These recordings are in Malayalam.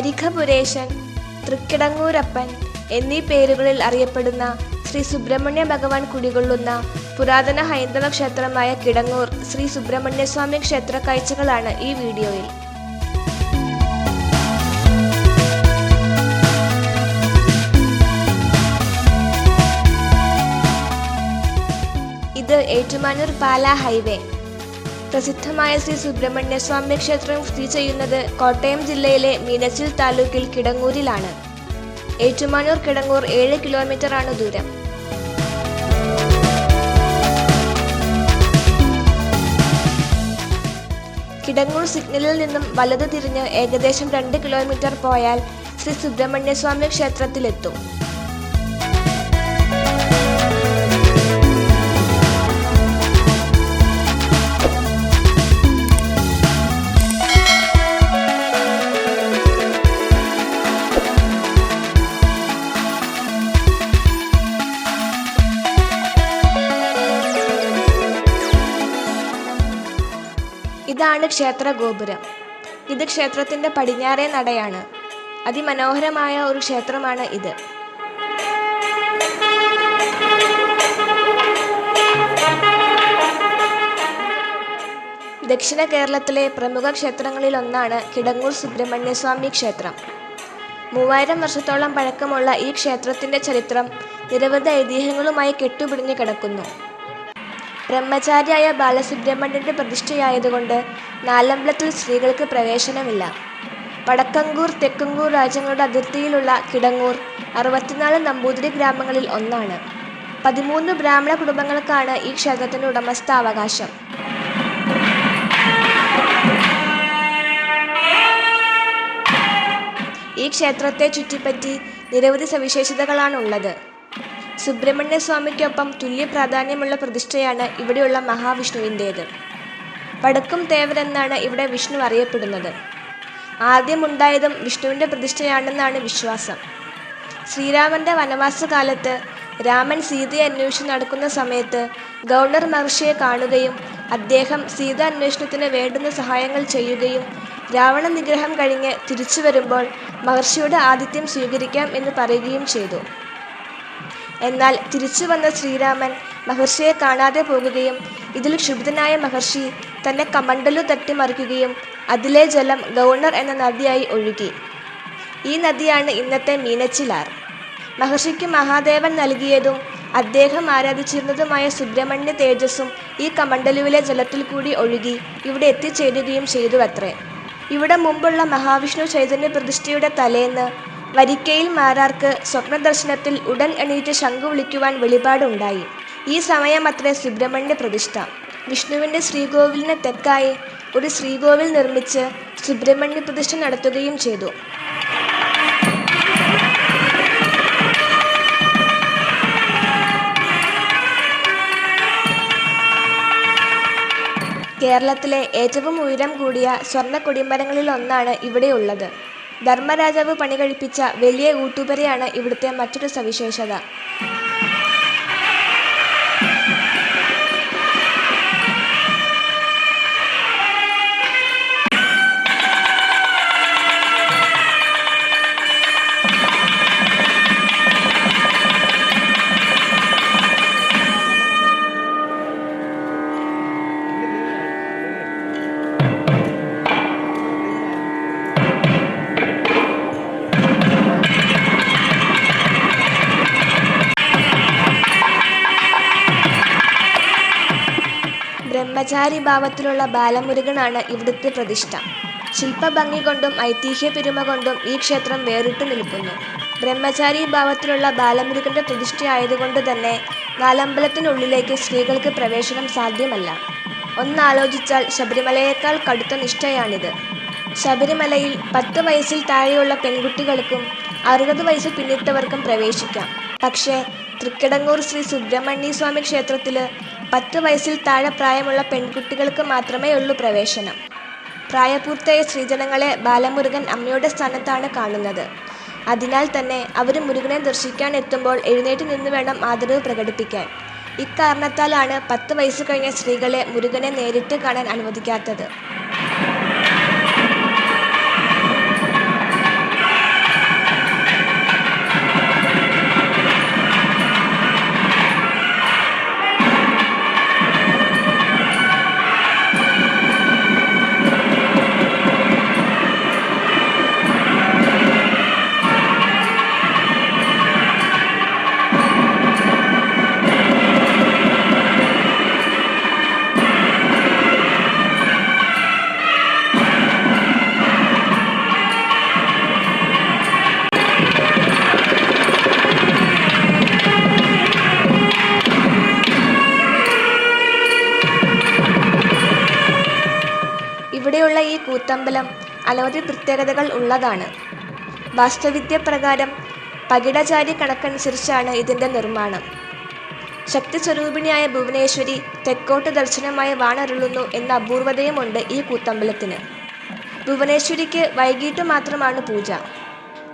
അരിഖപുരേശൻ തൃക്കിടങ്ങൂരപ്പൻ എന്നീ പേരുകളിൽ അറിയപ്പെടുന്ന ശ്രീ സുബ്രഹ്മണ്യ ഭഗവാൻ കുടികൊള്ളുന്ന പുരാതന ഹൈന്ദവ ക്ഷേത്രമായ കിടങ്ങൂർ ശ്രീ സുബ്രഹ്മണ്യസ്വാമി ക്ഷേത്ര കാഴ്ചകളാണ് ഈ വീഡിയോയിൽ. ഇത് ഏറ്റുമാനൂർ പാല ഹൈവേ. പ്രസിദ്ധമായ ശ്രീ സുബ്രഹ്മണ്യസ്വാമി ക്ഷേത്രം സ്ഥിതി ചെയ്യുന്നത് കോട്ടയം ജില്ലയിലെ മീനച്ചിൽ താലൂക്കിൽ കിടങ്ങൂരിലാണ്. ഏറ്റുമാനൂർ കിടങ്ങൂർ ഏഴ് കിലോമീറ്റർ ആണ് ദൂരം. കിടങ്ങൂർ സിഗ്നലിൽ നിന്നും വലത് തിരിഞ്ഞ് ഏകദേശം രണ്ട് കിലോമീറ്റർ പോയാൽ ശ്രീ സുബ്രഹ്മണ്യസ്വാമി ക്ഷേത്രത്തിലെത്തും. ക്ഷേത്ര ഗോപുരം. ഇത് ക്ഷേത്രത്തിന്റെ പടിഞ്ഞാറേ നടയാണ്. അതിമനോഹരമായ ഒരു ക്ഷേത്രമാണ് ഇത്. ദക്ഷിണ കേരളത്തിലെ പ്രമുഖ ക്ഷേത്രങ്ങളിൽ ഒന്നാണ് കിടങ്ങൂർ സുബ്രഹ്മണ്യസ്വാമി ക്ഷേത്രം. മൂവായിരം വർഷത്തോളം പഴക്കമുള്ള ഈ ക്ഷേത്രത്തിന്റെ ചരിത്രം നിരവധി ഐതിഹ്യങ്ങളുമായി കെട്ടുപിടിഞ്ഞു കിടക്കുന്നു. ബ്രഹ്മചാരിയായ ബാലസുബ്രഹ്മണ്യന്റെ പ്രതിഷ്ഠയായതുകൊണ്ട് നാലമ്പലത്തിൽ സ്ത്രീകൾക്ക് പ്രവേശനമില്ല. വടക്കങ്കൂർ തെക്കങ്കൂർ രാജ്യങ്ങളുടെ അതിർത്തിയിലുള്ള കിടങ്ങൂർ അറുപത്തിനാല് നമ്പൂതിരി ഗ്രാമങ്ങളിൽ ഒന്നാണ്. പതിമൂന്ന് ബ്രാഹ്മണ കുടുംബങ്ങൾക്കാണ് ഈ ക്ഷേത്രത്തിന്റെ ഉടമസ്ഥാവകാശം. ഈ ക്ഷേത്രത്തെ ചുറ്റിപ്പറ്റി നിരവധി സവിശേഷതകളാണുള്ളത്. സുബ്രഹ്മണ്യ സ്വാമിക്കൊപ്പം തുല്യ പ്രാധാന്യമുള്ള പ്രതിഷ്ഠയാണ് ഇവിടെയുള്ള മഹാവിഷ്ണുവിന്റേത്. വടക്കും തേവരെന്നാണ് ഇവിടെ വിഷ്ണു അറിയപ്പെടുന്നത്. ആദ്യമുണ്ടായതും വിഷ്ണുവിന്റെ പ്രതിഷ്ഠയാണെന്നാണ് വിശ്വാസം. ശ്രീരാമന്റെ വനവാസകാലത്ത് രാമൻ സീതയെ അന്വേഷിച്ച് നടക്കുന്ന സമയത്ത് ഗവർണർ മഹർഷിയെ കാണുകയും അദ്ദേഹം സീത അന്വേഷണത്തിന് വേണ്ടുന്ന സഹായങ്ങൾ ചെയ്യുകയും രാവണ നിഗ്രഹം കഴിഞ്ഞ് തിരിച്ചു വരുമ്പോൾ മഹർഷിയുടെ ആതിഥ്യം സ്വീകരിക്കാം എന്ന് പറയുകയും ചെയ്തു. എന്നാൽ തിരിച്ചു വന്ന ശ്രീരാമൻ മഹർഷിയെ കാണാതെ പോകുകയും ഇതിൽ ക്ഷുഭിതനായ മഹർഷി തന്റെ കമണ്ടലു തട്ടിമറിക്കുകയും അതിലെ ജലം ഗൗണർ എന്ന നദിയായി ഒഴുകി. ഈ നദിയാണ് ഇന്നത്തെ മീനച്ചിലാർ. മഹർഷിക്ക് മഹാദേവൻ നൽകിയതും അദ്ദേഹം ആരാധിച്ചിരുന്നതുമായ സുബ്രഹ്മണ്യ തേജസ്സും ഈ കമണ്ടലുവിലെ ജലത്തിൽ കൂടി ഒഴുകി ഇവിടെ എത്തിച്ചേരുകയും ചെയ്തു അത്രേ ഇവിടെ മുമ്പുള്ള മഹാവിഷ്ണു ചൈതന്യ പ്രതിഷ്ഠയുടെ തലേന്ന് വരിക്കയിൽ മാരാർക്ക് സ്വപ്നദർശനത്തിൽ ഉടൻ എണീറ്റ് ശംഖു വിളിക്കുവാൻ വെളിപാടുണ്ടായി. ഈ സമയം അത്രേ സുബ്രഹ്മണ്യ പ്രതിഷ്ഠ. വിഷ്ണുവിന്റെ ശ്രീകോവിലിന് തെക്കായി ഒരു ശ്രീകോവിൽ നിർമ്മിച്ച് സുബ്രഹ്മണ്യ പ്രതിഷ്ഠ നടത്തുകയും ചെയ്തു. കേരളത്തിലെ ഏറ്റവും ഉയരം കൂടിയ സ്വർണ കൊടിമരങ്ങളിൽ ഒന്നാണ് ഇവിടെയുള്ളത് ധർമ്മരാജാവ് പണികഴിപ്പിച്ച വലിയ ഊട്ടുപുരയാണ് ഇവിടുത്തെ മറ്റൊരു സവിശേഷത. ബ്രഹ്മചാരി ഭാവത്തിലുള്ള ബാലമുരുകനാണ് ഇവിടുത്തെ പ്രതിഷ്ഠ. ശില്പഭംഗി കൊണ്ടും ഐതിഹ്യ പെരുമ കൊണ്ടും ഈ ക്ഷേത്രം വേറിട്ടു നിൽക്കുന്നു. ബ്രഹ്മചാരി ഭാവത്തിലുള്ള ബാലമുരുകന്റെ പ്രതിഷ്ഠയായതുകൊണ്ട് തന്നെ നാലമ്പലത്തിനുള്ളിലേക്ക് സ്ത്രീകൾക്ക് പ്രവേശനം സാധ്യമല്ല. ഒന്നാലോചിച്ചാൽ ശബരിമലയേക്കാൾ കടുത്ത നിഷ്ഠയാണിത്. ശബരിമലയിൽ പത്ത് വയസ്സിൽ താഴെയുള്ള പെൺകുട്ടികൾക്കും അറുപത് വയസ്സ് പിന്നിട്ടവർക്കും പ്രവേശിക്കാം. പക്ഷേ തൃക്കിടങ്ങൂർ ശ്രീ സുബ്രഹ്മണ്യ സ്വാമി ക്ഷേത്രത്തിൽ പത്ത് വയസ്സിൽ താഴെ പ്രായമുള്ള പെൺകുട്ടികൾക്ക് മാത്രമേ ഉള്ളൂ പ്രവേശനം. പ്രായപൂർത്തിയായ സ്ത്രീജനങ്ങളെ ബാലമുരുകൻ അമ്മയുടെ സ്ഥാനത്താണ് കാണുന്നത്. അതിനാൽ തന്നെ അവർ മുരുകനെ ദർശിക്കാൻ എത്തുമ്പോൾ എഴുന്നേറ്റ് നിന്ന് വേണം ആദരവ് പ്രകടിപ്പിക്കാൻ. ഇക്കാരണത്താലാണ് പത്ത് വയസ്സ് കഴിഞ്ഞ സ്ത്രീകളെ മുരുകനെ നേരിട്ട് കാണാൻ അനുവദിക്കാത്തത്. ഇവിടെയുള്ള ഈ കൂത്തമ്പലം അനവധി പ്രത്യേകതകൾ ഉള്ളതാണ്. വാസ്തുവിദ്യ പ്രകാരം പകിടചാരി കണക്കനുസരിച്ചാണ് ഇതിന്റെ നിർമ്മാണം. ശക്തി സ്വരൂപിണിയായ ഭുവനേശ്വരി തെക്കോട്ട് ദർശനമായി വാണരുളുന്നു എന്ന അപൂർവതയുമുണ്ട് ഈ കൂത്തമ്പലത്തിന്. ഭുവനേശ്വരിക്ക് വൈകിട്ട് മാത്രമാണ് പൂജ.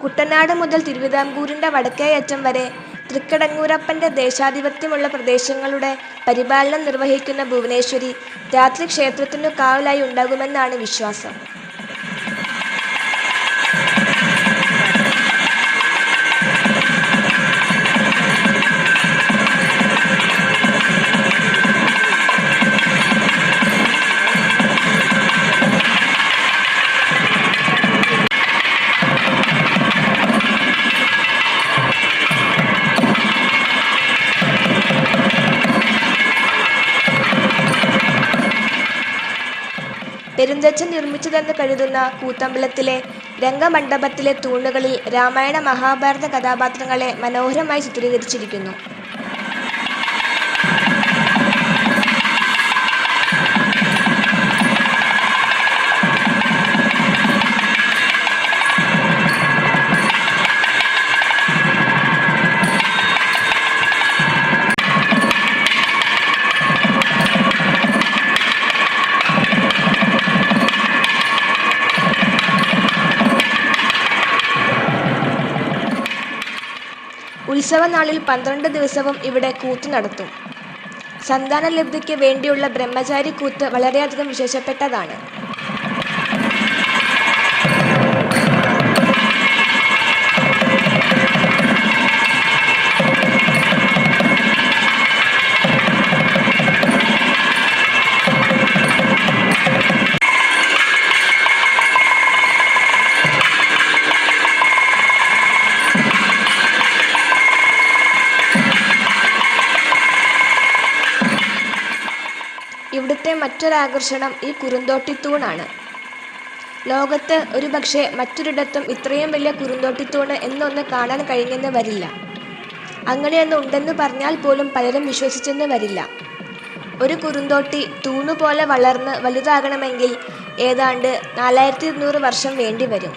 കുട്ടനാട് മുതൽ തിരുവിതാംകൂറിന്റെ വടക്കേ അറ്റം വരെ തൃക്കടങ്ങൂരപ്പന്റെ ദേശാധിപത്യമുള്ള പ്രദേശങ്ങളുടെ പരിപാലനം നിർവഹിക്കുന്ന ഭുവനേശ്വരി രാത്രി ക്ഷേത്രത്തിനു കാവലായി ഉണ്ടാകുമെന്നാണ് വിശ്വാസം. പെരുന്തച്ചൻ നിർമ്മിച്ചതെന്ന് കരുതുന്ന കൂത്തമ്പലത്തിലെ രംഗമണ്ഡപത്തിലെ തൂണുകളിൽ രാമായണ മഹാഭാരത കഥാപാത്രങ്ങളെ മനോഹരമായി ചിത്രീകരിച്ചിരിക്കുന്നു. ഉത്സവനാളിൽ പന്ത്രണ്ട് ദിവസവും ഇവിടെ കൂത്ത് നടത്തും. സന്താന ലബ്ധിക്ക് വേണ്ടിയുള്ള ബ്രഹ്മചാരി കൂത്ത് വളരെയധികം വിശേഷപ്പെട്ടതാണ്. മറ്റൊരാകർഷണം ഈ കുറുന്തോട്ടിത്തൂണാണ്. ലോകത്ത് ഒരു പക്ഷേ മറ്റൊരിടത്തും ഇത്രയും വലിയ കുറുന്തോട്ടിത്തൂണ് എന്നൊന്ന് കാണാൻ കഴിഞ്ഞെന്ന് വരില്ല. അങ്ങനെയൊന്ന് ഉണ്ടെന്ന് പറഞ്ഞാൽ പോലും പലരും വിശ്വസിച്ചെന്ന് വരില്ല. ഒരു കുറുന്തോട്ടി തൂണുപോലെ വളർന്ന് വലുതാകണമെങ്കിൽ ഏതാണ്ട് നാലായിരത്തി ഇരുന്നൂറ് വർഷം വേണ്ടിവരും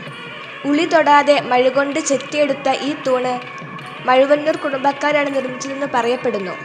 ഉളി തൊടാതെ മഴുകൊണ്ട് ചെത്തിയെടുത്ത ഈ തൂണ് മഴുവന്നൂർ കുടുംബക്കാരാണ് നിർമ്മിച്ചതെന്ന് പറയപ്പെടുന്നു.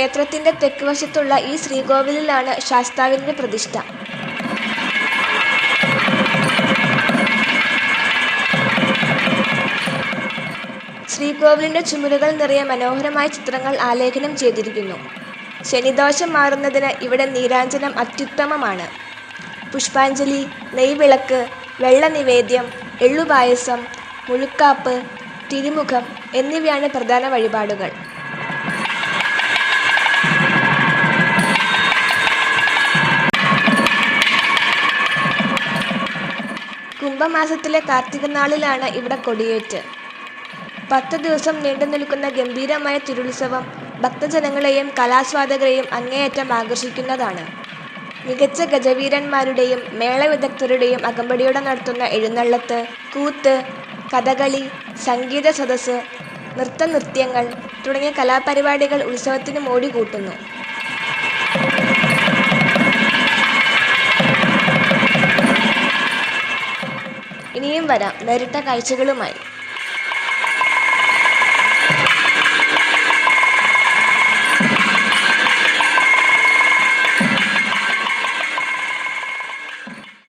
ക്ഷേത്രത്തിന്റെ തെക്ക് വശത്തുള്ള ഈ ശ്രീകോവിലിലാണ് ശാസ്താവിന്റെ പ്രതിഷ്ഠ. ശ്രീകോവിലിന്റെ ചുമരുകൾ നിറയെ മനോഹരമായ ചിത്രങ്ങൾ ആലേഖനം ചെയ്തിരിക്കുന്നു. ശനിദോഷം മാറുന്നതിന് ഇവിടെ നീരാഞ്ജനം അത്യുത്തമമാണ്. പുഷ്പാഞ്ജലി നെയ്വിളക്ക് വെള്ള നിവേദ്യം എള്ളുപായസം മുഴുക്കാപ്പ് തിരുമുഖം എന്നിവയാണ് പ്രധാന വഴിപാടുകൾ. കുംഭമാസത്തിലെ കാർത്തിക നാളിലാണ് ഇവിടെ കൊടിയേറ്റ്. പത്ത് ദിവസം നീണ്ടു നിൽക്കുന്ന ഗംഭീരമായ തിരുത്സവം ഭക്തജനങ്ങളെയും കലാസ്വാദകരെയും അങ്ങേയറ്റം ആകർഷിക്കുന്നതാണ്. മികച്ച ഗജവീരന്മാരുടെയും മേള വിദഗ്ധരുടെയും അകമ്പടിയോടെ നടത്തുന്ന എഴുന്നള്ളത്ത് കൂത്ത് കഥകളി സംഗീത സദസ്സ് നൃത്തനൃത്യങ്ങൾ തുടങ്ങിയ കലാപരിപാടികൾ ഉത്സവത്തിന് മോടി കൂട്ടുന്നു ഇനിയും വരാം. വേറിട്ട കാഴ്ചകളുമായി.